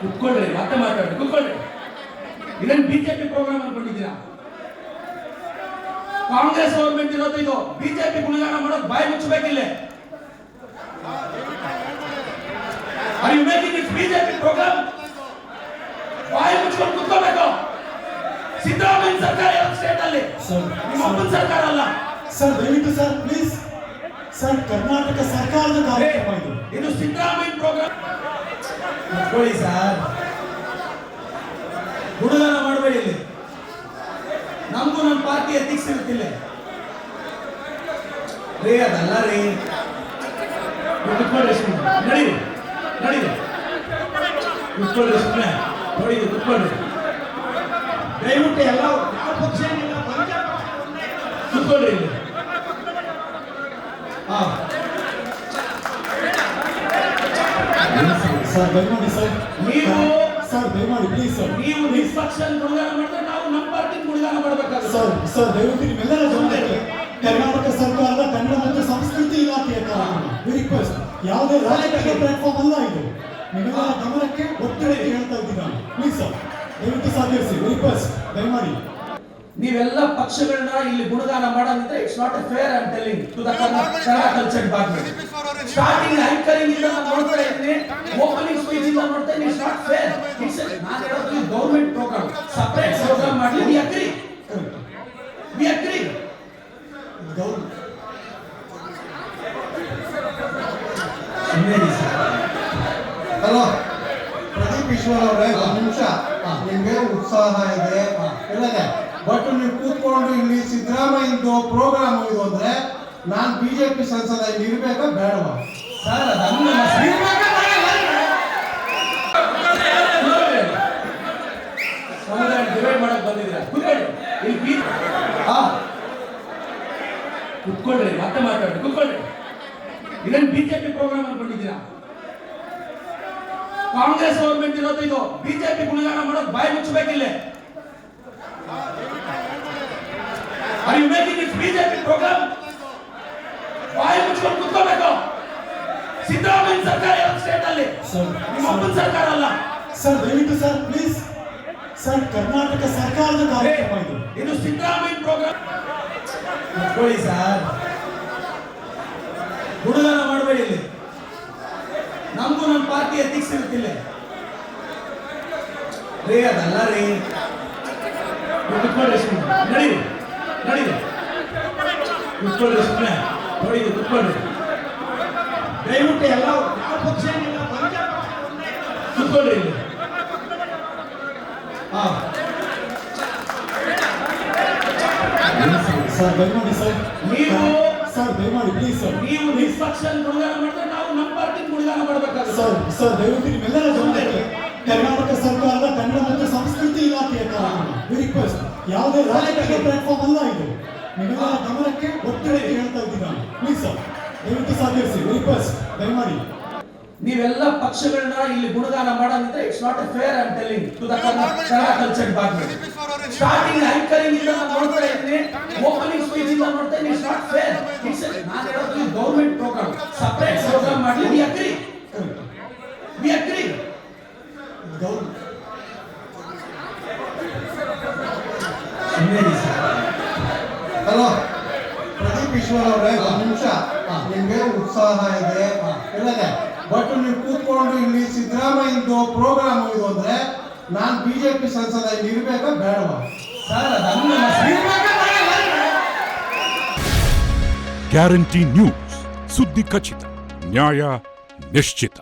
ಕುತ್ಕೊಳ್ರಿ ಮತ್ತೆ ಮಾತಾಡಿ ಕುತ್ಕೊಳ್ರಿ ಇದನ್ನ ಬಿಜೆಪಿ ಪ್ರೋಗ್ರಾಮ್ ಅನ್ಕೊಂಡಿದ್ದೀರಾ ಕಾಂಗ್ರೆಸ್ ಗೌರ್ಮೆಂಟ್ ಇರೋದು ಇದು. ಬಿಜೆಪಿ ಗುಣಗಾನ ಮಾಡೋದು ಬಾಯಿ ಮುಚ್ಚಬೇಕಿಲ್ಲ. Are you making BJP program ಬಾಯಿ ಮುಚ್ಕೊಂಡು ಕುತ್ಕೋಬೇಕು ಸಿದ್ದರಾಮಯ್ಯ ಸರ್ಕಾರ ಸ್ಟೇಟ್ ಅಲ್ಲಿ? ನಿಮ್ಮ ಸರ್ಕಾರ ಅಲ್ಲ. ಸರ್ ದಯವಿಟ್ಟು ಸರ್ ಪ್ಲೀಸ್ ಸರ್ ಕರ್ನಾಟಕ ಸರ್ಕಾರದ ಕಾರ್ಯಕ್ರಮ ಇದು. ಇದು ಸಿದ್ದರಾಮಯ್ಯ ಪ್ರೋಗ್ರಾಮ್ ಕುತ್ಕೊಳ್ಳಿ ಸರ್. ಹುಡುಗನ ಮಾಡಬೇಡಿ ಇಲ್ಲಿ. ನಮಗೂ ನಮ್ಮ ಪಾರ್ಟಿ ಎಥಿಕ್ಸ್ ಇರುತ್ತಿಲ್ಲ ರೀ ಅದಲ್ಲ ರೀ. ಕುತ್ಕೊಳ್ಳಿ ಸುಮ್ಮನೆ ನಡೀರಿ ನಡೀರಿ. ಕುತ್ಕೊಳ್ಳಿ ಸುಮ್ಮನೆ ನೋಡಿ ಕುತ್ಕೊಳ್ಳಿ ದಯವಿಟ್ಟು ಎಲ್ಲ ಯಾವ ಪಕ್ಷ ಪಕ್ಷ ಇಲ್ಲಿ. ಸರ್ ದಯಮಾಡಿ ಸರ್. ನೀವು- ಸರ್ ದಯಮಾಡಿ ಪ್ಲೀಸ್ ಸರ್. ನೀವು ನಿಷ್ಪಕ್ಷ ಗುಣಗಾನ ಮಾಡಿದ್ರೆ ನಾವು ನಮ್ಮ ಪಾರ್ಟಿ ಗುಣಗಾನ ಮಾಡಬೇಕಾಗುತ್ತೆ. ಸರ್ ಸರ್ ದಯವಿಟ್ಟು ನಿಮ್ಮೆಲ್ಲರ ಗಮನಕ್ಕೆ ಕರ್ನಾಟಕ ಸರ್ಕಾರದ ಕನ್ನಡ ಮತ್ತು ಸಂಸ್ಕೃತಿ ಇಲಾಖೆಯ ರಿಕ್ವೆಸ್ಟ್ ಯಾವುದೇ ರಾಜಕೀಯ ಪ್ಲಾಟ್ಫಾರ್ಮ್ ಅಲ್ಲ ಇದು. ನಿಮ್ಮೆಲ್ಲರ ಗಮನಕ್ಕೆ ಒತ್ತಡ ಹೇಳ್ತಾ ಇದ್ದೀನಿ ನಾನು. ಪ್ಲೀಸ್ ಸರ್ ದಯವಿಟ್ಟು ಸಹಕರಿಸಿ. ರಿಕ್ವೆಸ್ಟ್ ದಯಮಾಡಿ. ನೀವೆಲ್ಲ ಪಕ್ಷಗಳನ್ನ ಇಲ್ಲಿ ಗುಣಗಾನ ಮಾಡೋದಿದ್ರೆ it's not a fair I telling to the Kannada culture department starting anchoring ಇಂದ ನಾನು ನೋಡ್ತಾ ಇದ್ದೀನಿ. ಓಪನಿಂಗ್ ಸ್ಪೀಚ್ ಇಂದ ನೋಡ್ತಾ ಇದ್ದೀನಿ. ಇಟ್ಸ್ ನಾಟ್ ಫೇರ್ ಇಟ್ಸ್ ನಾನು ಹೇಳೋದು ಗೌರ್ಮೆಂಟ್ ಪ್ರೋಗ್ರಾಮ್ ಸಪರೇಟ್ ಪ್ರೋಗ್ರಾಮ್ ಮಾಡಲಿ we agree we agree hello Pradeep Eshwar ಅವರೇ ಒಂದು ನಿಮಿಷ. ನಿಮಗೆ ಉತ್ಸಾಹ ಇದೆ. ಇಲ್ಲದೆ ಇಲ್ಲಿ ಇದ್ದು ಪ್ರೋಗ್ರಾಮ್ ಇದು ಅಂದ್ರೆ ನಾನ್ ಬಿಜೆಪಿ ಸಂಸದ ಇಲ್ಲಿ ಇರ್ಬೇಕಾ ಬೇಡವಾ? ಸರ್ ಅದನ್ನು ಡಿವೈಡ್ ಮಾಡಕ್ ಬಂದಿದ್ದೀರಾ? ಕುತ್ಕೊಳ್ರಿ ಮತ್ತೆ ಮಾತಾಡ್ರಿ ಕುತ್ಕೊಳ್ರಿ ಇದನ್ನ ಬಿಜೆಪಿ ಪ್ರೋಗ್ರಾಮ್ ಅನ್ಕೊಂಡಿದ್ದೀರಾ ಕಾಂಗ್ರೆಸ್ ಗೌರ್ಮೆಂಟ್ ಇರೋದು ಇದು. ಬಿಜೆಪಿ ಗುಣಗಾನ ಮಾಡೋದು ಬಾಯಿ ಮುಚ್ಚಬೇಕಿಲ್ಲ. Are you making it BJP program ಬಾಯಿ ಮುಚ್ಕೊಂಡು ಕುತ್ಕೋಬೇಕು ಸಿದ್ದರಾಮಯ್ಯ ಸರ್ಕಾರ ಇರೋ ಸ್ಟೇಟ್ ಅಲ್ಲಿ ನಿಮ್ಮ ಅಪ್ಪನ ಸರ್ಕಾರ ಅಲ್ಲ. ಸರ್ ದಯವಿಟ್ಟು ಸರ್ ಪ್ಲೀಸ್ ಸರ್ ಕರ್ನಾಟಕ ಸರ್ಕಾರದ ಕಾರ್ಯಕ್ರಮ ಇದು. ಇದು ಸಿದ್ದರಾಮಯ್ಯ ಪ್ರೋಗ್ರಾಮ್ ಕುತ್ಕೊಳ್ಳಿ ಸರ್ ಹುಡುಗನ ಮಾಡಬೇಡಿ ಇಲ್ಲಿ. ನಮಗೂ ನಮ್ಮ ಪಾರ್ಟಿ ಎಥಿಕ್ಸ್ ಇರುತ್ತಿಲ್ಲ ರೀ ಅದಲ್ಲ ರೀ. ಸುಮ್ಮನೆ ನಡೀರಿ ನಡೀರಿ ಕುತ್ಕೊಳ್ರಿ ಸುಮ್ಮನೆ ನೋಡಿ ಕುತ್ಕೊಳ್ರಿ ದಯವಿಟ್ಟು ಎಲ್ಲ ಯಾವ ಪಕ್ಷ ಏನಿಲ್ಲ ಪಂಜಾಬ್ ಪಕ್ಷ ಒಂದೇ. ಕುತ್ಕೊಳ್ರಿ ಇಲ್ಲಿ. ಹಾ. ಸರ್ ದಯಮಾಡಿ ಸರ್. ನೀವು- ಸರ್ ದಯಮಾಡಿ ಪ್ಲೀಸ್ ಸರ್. ನೀವು ನಿಷ್ಪಕ್ಷ ಗುಣಗಾನ ಮಾಡಿದ್ರೆ ನಾವು ನಮ್ಮ ಪಾರ್ಟಿ ಗುಣಗಾನ ಮಾಡಬೇಕಾಗುತ್ತೆ. ಸರ್ ಸರ್ ದಯವಿಟ್ಟು ನಿಮ್ಮೆಲ್ಲರ ಗಮನಕ್ಕೆ ಕರ್ನಾಟಕ ಸರ್ಕಾರದ ಕನ್ನಡ ಮತ್ತು ಸಂಸ್ಕೃತಿ ಇಲಾಖೆಯ ಕಾರ್ಯಕ್ರಮ ವಿ ರಿಕ್ವೆಸ್ಟ್ ಯಾವುದೇ ರಾಜಕೀಯ ಪ್ಲಾಟ್ಫಾರ್ಮ್ ಅಲ್ಲ ಇದು. ನಿಮ್ಮೆಲ್ಲರ ಗಮನಕ್ಕೆ ಒತ್ತಡ ಹೇಳ್ತಾ ಇದ್ದೀನಿ ಪ್ಲೀಸ್ ಸರ್ ದಯವಿಟ್ಟು ಸಹಕರಿಸಿ. ರಿಕ್ವೆಸ್ಟ್ ದಯಮಾಡಿ. ನೀವೆಲ್ಲ ಪಕ್ಷಗಳನ್ನ ಇಲ್ಲಿ ಗುಣಗಾನ ಮಾಡೋದಿದ್ರೆ it's not a fair I telling to the Kannada culture department starting anchoring ಇಂದ ನೋಡ್ತಾ ಇದ್ದೀನಿ ಓಪನಿಂಗ್ ಸ್ಪೀಚ್ ಇಂದ ನೋಡ್ತಾ ಇದ್ದೀನಿ ಇಟ್ಸ್ ನಾಟ್ ಫೇರ್ ಇಟ್ಸ್ ನಾನು ಹೇಳೋದು ಗೌರ್ಮೆಂಟ್ ಪ್ರೋಗ್ರಾಮ್ ಸಪರೇಟ್ ಪ್ರೋಗ್ರಾಮ್ ಮಾಡಲಿ we agree we agree hello. Pradeep Eshwar ಒಂದು ನಿಮಿಷ. ನಿಮ್ಗೆ ಉತ್ಸಾಹ ಇದೆ. ಇಲ್ಲದೆ, ಬಟ್ ನೀವು ಕೂತ್ಕೊಂಡು ಇಲ್ಲಿ ಸಿದ್ದರಾಮಯ್ಯದು ಪ್ರೋಗ್ರಾಮ್ ಇದು ಅಂದ್ರೆ ನಾನ್ ಬಿಜೆಪಿ ಸಂಸದ ಇಲ್ಲಿ ಇರ್ಬೇಕಾ ಬೇಡವಾ? ಸರ್ ಗ್ಯಾರಂಟಿ ನ್ಯೂಸ್ ಸುದ್ದಿ ಖಚಿತ ನ್ಯಾಯ ನಿಶ್ಚಿತ